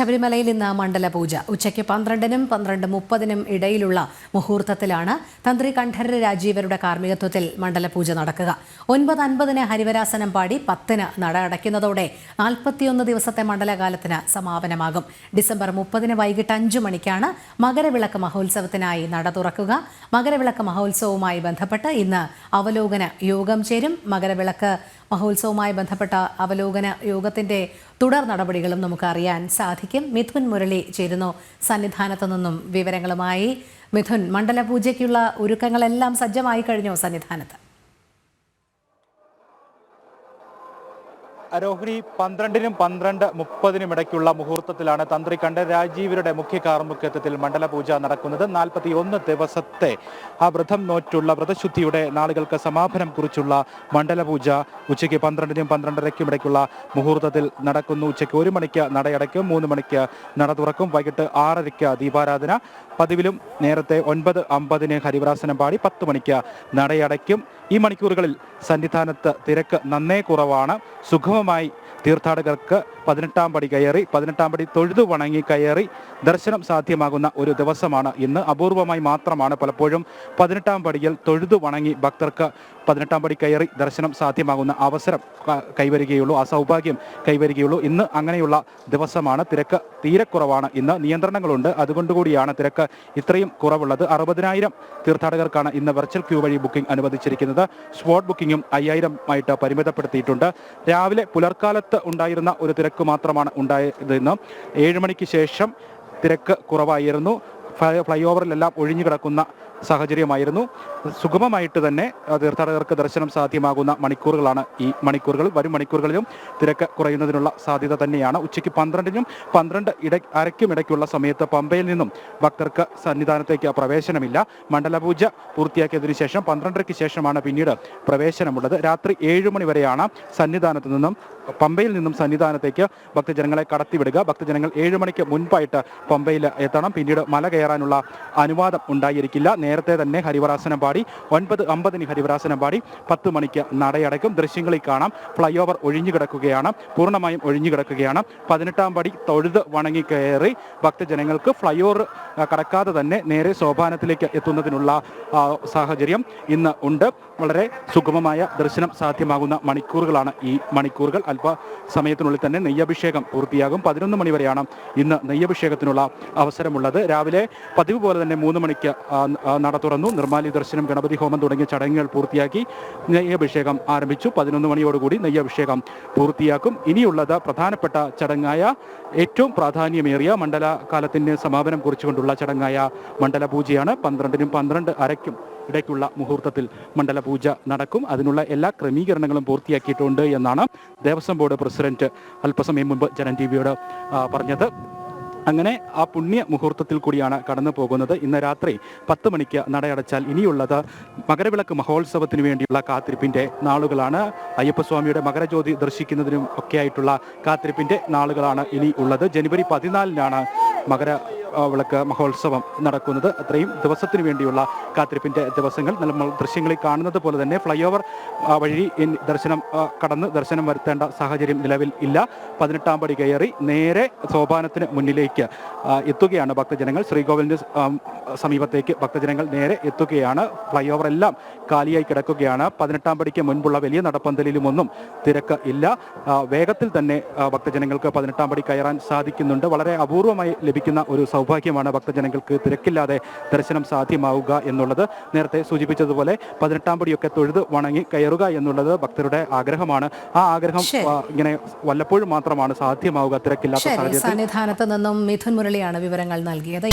ശബരിമലയിൽ ഇന്ന് മണ്ഡലപൂജ. ഉച്ചയ്ക്ക് പന്ത്രണ്ടിനും പന്ത്രണ്ട് മുപ്പതിനും ഇടയിലുള്ള മുഹൂർത്തത്തിലാണ് തന്ത്രി കണ്ഠരര് രാജീവരുടെ കാർമ്മികത്വത്തിൽ മണ്ഡലപൂജ നടക്കുക. ഒൻപത് അൻപതിന് ഹരിവരാസനം പാടി പത്തിന് നട അടയ്ക്കുന്നതോടെ നാൽപ്പത്തിയൊന്ന് ദിവസത്തെ മണ്ഡലകാലത്തിന് സമാപനമാകും. ഡിസംബർ മുപ്പതിന് വൈകിട്ട് അഞ്ചു മണിക്കാണ് മകരവിളക്ക് മഹോത്സവത്തിനായി നട തുറക്കുക. മകരവിളക്ക് മഹോത്സവവുമായി ബന്ധപ്പെട്ട് ഇന്ന് അവലോകന യോഗം ചേരും. മകരവിളക്ക് മഹോത്സവവുമായി ബന്ധപ്പെട്ട അവലോകന യോഗത്തിന്റെ തുടർ നടപടികളും നമുക്ക് അറിയാൻ സാധിക്കും. മിഥുൻ മുരളി ചേരുന്നു സന്നിധാനത്തു നിന്നും വിവരങ്ങളുമായി. മിഥുൻ മണ്ഡലപൂജയ്ക്കുള്ള ഒരുക്കങ്ങളെല്ലാം സജ്ജമായി കഴിഞ്ഞോ സന്നിധാനത്ത്. രോഹിണി പന്ത്രണ്ടിനും പന്ത്രണ്ട് മുപ്പതിനും ഇടയ്ക്കുള്ള മുഹൂർത്തത്തിലാണ് തന്ത്രി കണ്ഠ രാജീവരുടെ മുഖ്യ കാർമുഖ്യത്വത്തിൽ മണ്ഡലപൂജ നടക്കുന്നത്. നാൽപ്പത്തി ഒന്ന് ദിവസത്തെ ആ വ്രതം നോറ്റുള്ള വ്രതശുദ്ധിയുടെ നാളുകൾക്ക് സമാപനം കുറിച്ചുള്ള മണ്ഡലപൂജ ഉച്ചയ്ക്ക് പന്ത്രണ്ടിനും പന്ത്രണ്ടരയ്ക്കും ഇടയ്ക്കുള്ള മുഹൂർത്തത്തിൽ നടക്കുന്നു. ഉച്ചയ്ക്ക് ഒരു മണിക്ക് നടയടയ്ക്കും മൂന്ന് മണിക്ക് നട തുറക്കും വൈകിട്ട് ആറരയ്ക്ക് ദീപാരാധന. പതിവിലും നേരത്തെ ഒൻപത് അമ്പതിന് ഹരിവരാസനം പാടി പത്ത് മണിക്ക് നടയടയ്ക്കും. ഈ മണിക്കൂറുകളിൽ സന്നിധാനത്ത് തിരക്ക് നന്നേ കുറവാണ്. സുഗമമായി തീർത്ഥാടകർക്ക് പതിനെട്ടാം പടി കയറി പതിനെട്ടാം പടി തൊഴുതു വണങ്ങി കയറി ദർശനം സാധ്യമാകുന്ന ഒരു ദിവസമാണ് ഇന്ന്. അപൂർവമായി മാത്രമാണ് പലപ്പോഴും പതിനെട്ടാം പടിയിൽ തൊഴുതു വണങ്ങി ഭക്തർക്ക് പതിനെട്ടാം പടി കയറി ദർശനം സാധ്യമാകുന്ന അവസരം കൈവരികയുള്ളൂ. ആ സൗഭാഗ്യം കൈവരികയുള്ളൂ. ഇന്ന് അങ്ങനെയുള്ള ദിവസമാണ്. തിരക്ക് തീരെ കുറവാണ്. ഇന്ന് നിയന്ത്രണങ്ങളുണ്ട്. അതുകൊണ്ടുകൂടിയാണ് തിരക്ക് ഇത്രയും കുറവുള്ളത്. അറുപതിനായിരം തീർത്ഥാടകർക്കാണ് ഇന്ന് വെർച്വൽ ക്യൂ വഴി ബുക്കിംഗ് അനുവദിച്ചിരിക്കുന്നത്. സ്പോട്ട് ബുക്കിംഗും അയ്യായിരം ആയിട്ട് പരിമിതപ്പെടുത്തിയിട്ടുണ്ട്. രാവിലെ പുലർക്കാലത്ത് ഉണ്ടായിരുന്ന ഒരു തിരക്ക് മാത്രമാണ് ഉണ്ടായതെന്ന് ഏഴ് മണിക്ക് ശേഷം തിരക്ക് കുറവായിരുന്നു. ഫ്ലൈ- ഫ്ലൈ ഓവറിലെല്ലാം ഒഴിഞ്ഞു കിടക്കുന്ന സാഹചര്യമായിരുന്നു. സുഗമമായിട്ട് തന്നെ തീർത്ഥാടകർക്ക് ദർശനം സാധ്യമാകുന്ന മണിക്കൂറുകളാണ് ഈ മണിക്കൂറുകൾ. വരും മണിക്കൂറുകളിലും തിരക്ക് കുറയുന്നതിനുള്ള സാധ്യത തന്നെയാണ്. ഉച്ചയ്ക്ക് പന്ത്രണ്ടിനും പന്ത്രണ്ട് ഇട അരയ്ക്കും ഇടയ്ക്കുള്ള സമയത്ത് പമ്പയിൽ നിന്നും ഭക്തർക്ക് സന്നിധാനത്തേക്ക് പ്രവേശനമില്ല. മണ്ഡലപൂജ പൂർത്തിയാക്കിയതിനു ശേഷം പന്ത്രണ്ടരയ്ക്ക് ശേഷമാണ് പിന്നീട് പ്രവേശനമുള്ളത്. രാത്രി ഏഴ് മണി വരെയാണ് സന്നിധാനത്ത് നിന്നും പമ്പയിൽ നിന്നും സന്നിധാനത്തേക്ക് ഭക്തജനങ്ങളെ കടത്തിവിടുക. ഭക്തജനങ്ങൾ ഏഴ് മണിക്ക് മുൻപായിട്ട് പമ്പയിൽ എത്തണം. പിന്നീട് മല കയറാനുള്ള അനുവാദം ഉണ്ടായിരിക്കില്ല. നേരത്തെ തന്നെ ഹരിവരാസനം പാടി ഒൻപത് അമ്പതിന് ഹരിവരാസനം പാടി പത്ത് മണിക്ക് നടയടക്കും ദൃശ്യങ്ങളിൽ കാണാം. ഫ്ലൈ ഓവർ ഒഴിഞ്ഞു കിടക്കുകയാണ്. പൂർണമായും ഒഴിഞ്ഞു കിടക്കുകയാണ്. പതിനെട്ടാം പടി തൊഴുത് വണങ്ങി കയറി ഭക്തജനങ്ങൾക്ക് ഫ്ലൈ ഓവർ കടക്കാതെ തന്നെ നേരെ സോപാനത്തിലേക്ക് എത്തുന്നതിനുള്ള സാഹചര്യം ഇന്ന് ഉണ്ട്. വളരെ സുഗമമായ ദർശനം സാധ്യമാകുന്ന മണിക്കൂറുകളാണ് ഈ മണിക്കൂറുകൾ. അല്പ സമയത്തിനുള്ളിൽ തന്നെ നെയ്യഭിഷേകം പൂർത്തിയാകും. പതിനൊന്ന് മണിവരെയാണ് ഇന്ന് നെയ്യഭിഷേകത്തിനുള്ള അവസരമുള്ളത്. രാവിലെ പതിവ് പോലെ തന്നെ മൂന്ന് മണിക്ക് നട തുറന്നു. നിർമ്മാല്യ ദർശനം ഗണപതി ഹോമം തുടങ്ങിയ ചടങ്ങുകൾ പൂർത്തിയാക്കി. നെയ്യഭിഷേകം ആരംഭിച്ചു. പതിനൊന്ന് മണിയോടുകൂടി നെയ്യഭിഷേകം പൂർത്തിയാക്കും. ഇനിയുള്ളത് പ്രധാനപ്പെട്ട ചടങ്ങായ ഏറ്റവും പ്രാധാന്യമേറിയ മണ്ഡല കാലത്തിന് സമാപനം കുറിച്ചുകൊണ്ടുള്ള ചടങ്ങായ മണ്ഡല പൂജയാണ്. പന്ത്രണ്ടിനും പന്ത്രണ്ട് അരയ്ക്കും ഇടയ്ക്കുള്ള മുഹൂർത്തത്തിൽ മണ്ഡല പൂജ നടക്കും. അതിനുള്ള എല്ലാ ക്രമീകരണങ്ങളും പൂർത്തിയാക്കിയിട്ടുണ്ട് എന്നാണ് ദേവസ്വം ബോർഡ് പ്രസിഡന്റ് അല്പസമയം മുമ്പ് ജനൻ ടി വിയോട് പറഞ്ഞത്. അങ്ങനെ ആ പുണ്യ മുഹൂർത്തത്തിൽ കൂടിയാണ് കടന്നു പോകുന്നത്. ഇന്ന് രാത്രി പത്ത് മണിക്ക് നടയടച്ചാൽ ഇനിയുള്ളത് മകരവിളക്ക് മഹോത്സവത്തിന് വേണ്ടിയുള്ള കാത്തിരിപ്പിന്റെ നാളുകളാണ്. അയ്യപ്പസ്വാമിയുടെ മകരജ്യോതി ദർശിക്കുന്നതിനും ഒക്കെ ആയിട്ടുള്ള കാത്തിരിപ്പിന്റെ നാളുകളാണ് ഇനി ഉള്ളത്. ജനുവരി പതിനാലിനാണ് മകര വിളക്ക് മഹോത്സവം നടക്കുന്നത്. അത്രയും ദിവസത്തിന് വേണ്ടിയുള്ള കാത്തിരിപ്പിന്റെ ദിവസങ്ങൾ. നമ്മൾ ദൃശ്യങ്ങളിൽ കാണുന്നത് പോലെ തന്നെ ഫ്ലൈ ഓവർ വഴി ദർശനം കടന്ന് ദർശനം വരുത്തേണ്ട സാഹചര്യം നിലവിൽ ഇല്ല. പതിനെട്ടാം പടി കയറി നേരെ സോപാനത്തിന് മുന്നിലേക്ക് എത്തുകയാണ് ഭക്തജനങ്ങൾ. ശ്രീകോവിലിന്റെ സ്- സമീപത്തേക്ക് ഭക്തജനങ്ങൾ നേരെ എത്തുകയാണ്. ഫ്ലൈ ഓവർ എല്ലാം കാലിയായി കിടക്കുകയാണ്. പതിനെട്ടാം പടിക്ക് മുൻപുള്ള വലിയ നടപ്പന്തലിലുമൊന്നും തിരക്ക് ഇല്ല. വേഗത്തിൽ തന്നെ ഭക്തജനങ്ങൾക്ക് പതിനെട്ടാം പടി കയറാൻ സാധിക്കുന്നുണ്ട്. വളരെ അപൂർവമായി ലഭിക്കുന്ന ഒരു സൗഭാഗ്യമാണ് ഭക്തജനങ്ങൾക്ക് തിരക്കില്ലാതെ ദർശനം സാധ്യമാവുക എന്നുള്ളത്. നേരത്തെ സൂചിപ്പിച്ചതുപോലെ പതിനെട്ടാം പടിയൊക്കെ തൊഴുത് വണങ്ങി കയറുക എന്നുള്ളത് ഭക്തരുടെ ആഗ്രഹമാണ്. ആ ആഗ്രഹം ഇങ്ങനെ വല്ലപ്പോഴും മാത്രമാണ് സാധ്യമാവുക തിരക്കില്ലാത്ത ശരി സാഹചര്യത്തിൽ. സന്നിധാനത്ത് നിന്നും മിഥുൻ മുരളിയാണ് വിവരങ്ങൾ നൽകിയത്.